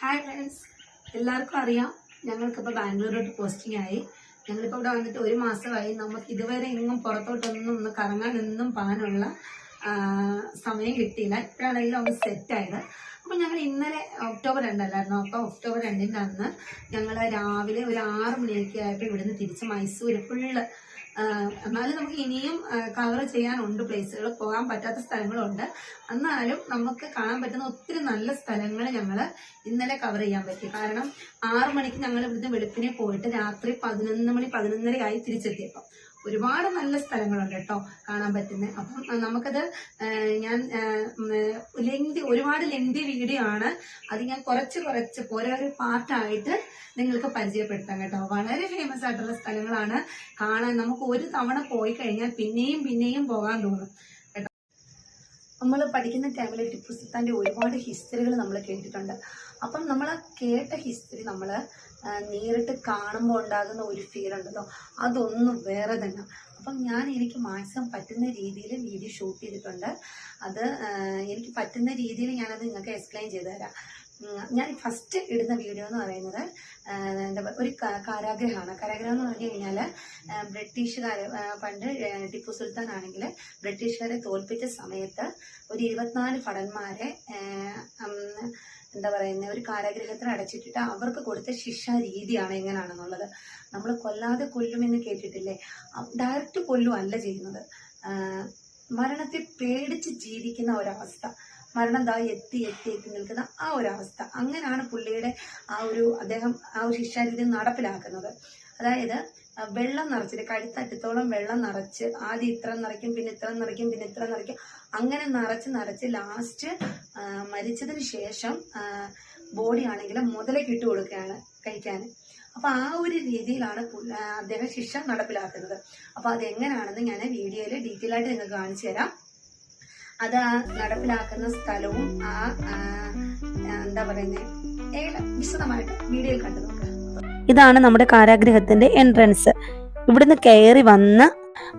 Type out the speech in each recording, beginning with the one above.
Hi friends എല്ലാവർക്കും അറിയാം. ഞങ്ങൾക്കിപ്പോൾ ബാംഗ്ലൂരോട്ട് പോസ്റ്റിംഗ് ആയി. ഞങ്ങളിപ്പോൾ ഇവിടെ വന്നിട്ട് ഒരു മാസമായി. നമുക്ക് ഇതുവരെ എങ്ങും പുറത്തോട്ടൊന്നും ഒന്ന് കറങ്ങാനൊന്നും പോകാനുള്ള സമയം കിട്ടിയില്ല. ഇപ്പോഴാണെങ്കിലും ഒന്ന് സെറ്റായത് അപ്പോൾ ഞങ്ങൾ ഇന്നലെ ഒക്ടോബർ രണ്ടല്ലായിരുന്നു? അപ്പോൾ ഒക്ടോബർ രണ്ടിന്റെ അന്ന് ഞങ്ങൾ രാവിലെ ഒരു ആറ് മണിയൊക്കെ ആയപ്പോൾ ഇവിടുന്ന് തിരിച്ച് മൈസൂർ ഫുള്ള് എന്നാലും നമുക്ക് ഇനിയും കവർ ചെയ്യാനുണ്ട് പ്ലേസുകൾ പോകാൻ പറ്റാത്ത സ്ഥലങ്ങളുണ്ട്. എന്നാലും നമുക്ക് കാണാൻ പറ്റുന്ന ഒത്തിരി നല്ല സ്ഥലങ്ങൾ ഞങ്ങൾ ഇന്നലെ കവർ ചെയ്യാൻ പറ്റി. കാരണം ആറു മണിക്ക് ഞങ്ങൾ ഇവിടുന്ന് വെളുപ്പിനെ പോയിട്ട് രാത്രി പതിനൊന്ന് മണി പതിനൊന്നരയായി തിരിച്ചെത്തിയപ്പം. ഒരുപാട് നല്ല സ്ഥലങ്ങളുണ്ട് കേട്ടോ കാണാൻ പറ്റുന്ന. അപ്പം നമുക്കത് ഞാൻ ലെങ്തി ഒരുപാട് ലെങ്തി വീഡിയോ ആണ്. അത് ഞാൻ കുറച്ച് കുറച്ച് ഓരോരോ പാർട്ടായിട്ട് നിങ്ങൾക്ക് പരിചയപ്പെടുത്താം കേട്ടോ. വളരെ ഫേമസ് ആയിട്ടുള്ള സ്ഥലങ്ങളാണ് കാണാൻ. നമുക്ക് ഒരു തവണ പോയി കഴിഞ്ഞാൽ പിന്നെയും പിന്നെയും പോകാൻ തോന്നും. നമ്മൾ പഠിക്കുന്ന ടൈമിൽ ടിപ്പു സുൽത്താന്റെ ഒരുപാട് ഹിസ്റ്ററികൾ നമ്മൾ കേട്ടിട്ടുണ്ട്. അപ്പം നമ്മൾ കേട്ട ഹിസ്റ്ററി നമ്മൾ നേരിട്ട് കാണുമ്പോൾ ഉണ്ടാകുന്ന ഒരു ഫീൽ ഉണ്ടല്ലോ. അതൊന്നും വേറെ തന്നെ. അപ്പം ഞാൻ എനിക്ക് മാക്സിമം പറ്റുന്ന രീതിയിൽ വീഡിയോ ഷൂട്ട് ചെയ്തിട്ടുണ്ട്. അത് എനിക്ക് പറ്റുന്ന രീതിയിൽ ഞാനത് നിങ്ങൾക്ക് എക്സ്പ്ലെയിൻ ചെയ്തു തരാം. ഞാൻ ഫസ്റ്റ് ഇടുന്ന വീഡിയോ എന്ന് പറയുന്നത് എന്താ ഒരു കാരാഗ്രഹമാണ്. കാരാഗ്രഹം എന്ന് പറഞ്ഞു കഴിഞ്ഞാൽ ബ്രിട്ടീഷുകാർ പണ്ട് ടിപ്പു സുൽത്താൻ ആണെങ്കിൽ ബ്രിട്ടീഷുകാരെ തോൽപ്പിച്ച സമയത്ത് ഒരു ഇരുപത്തിനാല് ഭടന്മാരെ എന്താ പറയുന്നത് ഒരു കാരാഗ്രഹത്തിൽ അടച്ചിട്ടിട്ട് അവർക്ക് കൊടുത്ത ശിക്ഷാ രീതിയാണ് എങ്ങനെയാണെന്നുള്ളത് നമ്മൾ കൊല്ലാതെ കൊല്ലുമെന്ന് കേട്ടിട്ടില്ലേ? ഡയറക്റ്റ് കൊല്ലുമല്ല ചെയ്യുന്നത്. മരണത്തെ പേടിച്ച് ജീവിക്കുന്ന ഒരവസ്ഥ. മരണം ദാ എത്തി എത്തി എത്തി നിൽക്കുന്ന ആ ഒരു അവസ്ഥ അങ്ങനെയാണ് പുള്ളിയുടെ ആ ഒരു അദ്ദേഹം ആ ഒരു ശിക്ഷാരീതി നടപ്പിലാക്കുന്നത്. അതായത് വെള്ളം നിറച്ചിട്ട് കഴുത്തറ്റത്തോളം വെള്ളം നിറച്ച് ആദ്യം ഇത്ര നിറയ്ക്കും പിന്നെ ഇത്ര നിറയ്ക്കും പിന്നെ ഇത്ര നിറയ്ക്കും അങ്ങനെ നിറച്ച് നിറച്ച് ലാസ്റ്റ് മരിച്ചതിന് ശേഷം ബോഡി ആണെങ്കിലും മുതലേക്ക് ഇട്ട് കൊടുക്കുകയാണ് കഴിക്കാൻ. അപ്പൊ ആ ഒരു രീതിയിലാണ് അദ്ദേഹം ശിക്ഷ നടപ്പിലാക്കുന്നത്. അപ്പൊ അതെങ്ങനെയാണെന്ന് ഞാൻ വീഡിയോയിൽ ഡീറ്റെയിൽ ആയിട്ട് നിങ്ങൾക്ക് കാണിച്ചു തരാം. അത് നടപ്പിലാക്കുന്ന സ്ഥലവും ആ എന്താ പറയുന്നത് വിശദമായിട്ട് വീഡിയോയിൽ കണ്ടു നോക്കുക ഇതാണ് നമ്മുടെ കാരാഗ്രഹത്തിന്റെ എൻട്രൻസ് ഇവിടുന്ന് കയറി വന്ന്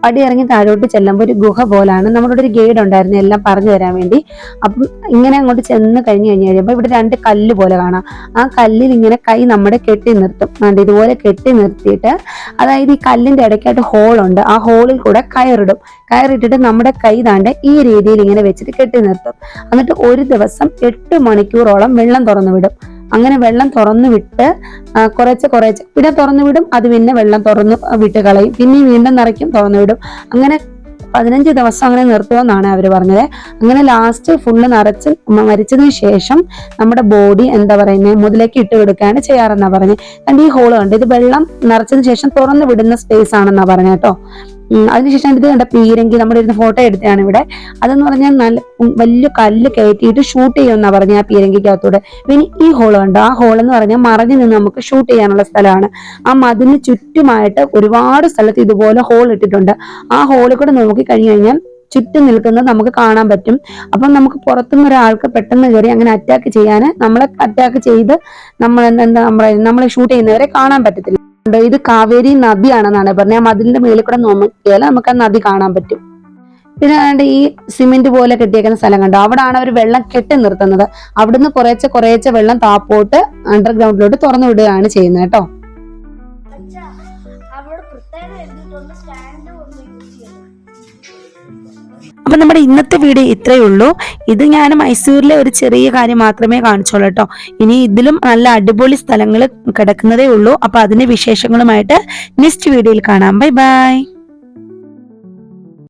പടി ഇറങ്ങി താഴോട്ട് ചെല്ലുമ്പോൾ ഒരു ഗുഹ പോലാണ്. നമ്മുടെ ഒരു ഗൈഡ് ഉണ്ടായിരുന്നു എല്ലാം പറഞ്ഞു തരാൻ വേണ്ടി. അപ്പം ഇങ്ങനെ അങ്ങോട്ട് ചെന്ന് കഴിഞ്ഞ് കഴിഞ്ഞ് കഴിയുമ്പോൾ ഇവിടെ രണ്ട് കല്ല് പോലെ കാണാം. ആ കല്ലിൽ ഇങ്ങനെ കൈ നമ്മുടെ കെട്ടി നിർത്തും. അതുകൊണ്ട് ഇതുപോലെ കെട്ടി നിർത്തിയിട്ട് അതായത് ഈ കല്ലിന്റെ ഇടയ്ക്കായിട്ട് ഹോളുണ്ട് ആ ഹോളിൽ കൂടെ കയറിടും. കയറിട്ടിട്ട് നമ്മുടെ കൈ താണ്ട് ഈ രീതിയിൽ ഇങ്ങനെ വെച്ചിട്ട് കെട്ടി നിർത്തും. എന്നിട്ട് ഒരു ദിവസം എട്ട് മണിക്കൂറോളം വെള്ളം തുറന്നു വിടും. അങ്ങനെ വെള്ളം തുറന്നു വിട്ട് കുറച്ച് കുറച്ച്. പിന്നെ തുറന്നു വിടും അത് പിന്നെ വെള്ളം തുറന്നു വിട്ട് കളയും. പിന്നെ വീണ്ടും നിറയ്ക്കും തുറന്നു വിടും. അങ്ങനെ പതിനഞ്ച് ദിവസം അങ്ങനെ നിർത്തുമെന്നാണ് അവർ പറഞ്ഞത്. അങ്ങനെ ലാസ്റ്റ് ഫുള്ള് നിറച്ച് മരിച്ചതിന് ശേഷം നമ്മുടെ ബോഡി എന്താ പറയുന്നത് മുതലേക്ക് ഇട്ട് കൊടുക്കുകയാണ് ചെയ്യാറെന്നാണ് പറഞ്ഞത് കണ്ട് ഈ ഹോൾ കണ്ട്? ഇത് വെള്ളം നിറച്ചതിന് ശേഷം തുറന്നു വിടുന്ന സ്പേസ് ആണെന്നാണ് പറഞ്ഞത് കേട്ടോ. അതിനുശേഷം ഇത് കണ്ട പീരങ്കി നമ്മുടെ ഇരുന്ന് ഫോട്ടോ എടുത്തതാണ് ഇവിടെ. അതെന്ന് പറഞ്ഞാൽ നല്ല വലിയ കല്ല് കയറ്റിയിട്ട് ഷൂട്ട് ചെയ്യുമെന്നാണ് പറഞ്ഞ ആ പീരങ്കിക്കകത്തൂടെ. പിന്നെ ഈ ഹോൾ കണ്ടോ? ആ ഹോൾ എന്ന് പറഞ്ഞാൽ മറഞ്ഞു നിന്ന് നമുക്ക് ഷൂട്ട് ചെയ്യാനുള്ള സ്ഥലമാണ്. ആ മതിന് ചുറ്റുമായിട്ട് ഒരുപാട് സ്ഥലത്ത് ഇതുപോലെ ഹോൾ ഇട്ടിട്ടുണ്ട്. ആ ഹോളിൽ കൂടെ നോക്കി കഴിഞ്ഞു കഴിഞ്ഞാൽ ചുറ്റും നിൽക്കുന്നത് നമുക്ക് കാണാൻ പറ്റും. അപ്പം നമുക്ക് പുറത്തുനിന്ന് ഒരാൾക്ക് പെട്ടെന്ന് കയറി അങ്ങനെ അറ്റാക്ക് ചെയ്യാൻ നമ്മളെ അറ്റാക്ക് ചെയ്ത് നമ്മൾ എന്താ നമ്മളെ നമ്മളെ ഷൂട്ട് ചെയ്യുന്നവരെ കാണാൻ പറ്റത്തില്ല. ഉണ്ട്. ഇത് കാവേരി നദിയാണെന്നാണ് പറഞ്ഞത്. ആ മതിലിന്റെ മേളിൽ കൂടെ നോക്കിയാൽ നമുക്ക് ആ നദി കാണാൻ പറ്റും. പിന്നെ ആണ്ട് ഈ സിമെന്റ് പോലെ കെട്ടിയേക്കുന്ന സ്ഥലം കണ്ടോ? ആണ് അവർ വെള്ളം കെട്ടി നിർത്തുന്നത്. അവിടുന്ന് കുറേശ്ശെ കുറേശ്ശെ വെള്ളം താപ്പോട്ട് അണ്ടർഗ്രൗണ്ടിലോട്ട് തുറന്നു വിടുകയാണ് ചെയ്യുന്നത് കേട്ടോ. അപ്പൊ നമ്മുടെ ഇന്നത്തെ വീഡിയോ ഇത്രയേ ഉള്ളൂ. ഇത് ഞാൻ മൈസൂരിലെ ഒരു ചെറിയ കാര്യം മാത്രമേ കാണിച്ചോളൂ കേട്ടോ. ഇനി ഇതിലും നല്ല അടിപൊളി സ്ഥലങ്ങൾ കിടക്കുന്നതേ ഉള്ളൂ. അപ്പൊ അതിന്റെ വിശേഷങ്ങളുമായിട്ട് നെക്സ്റ്റ് വീഡിയോയിൽ കാണാം. Bye bye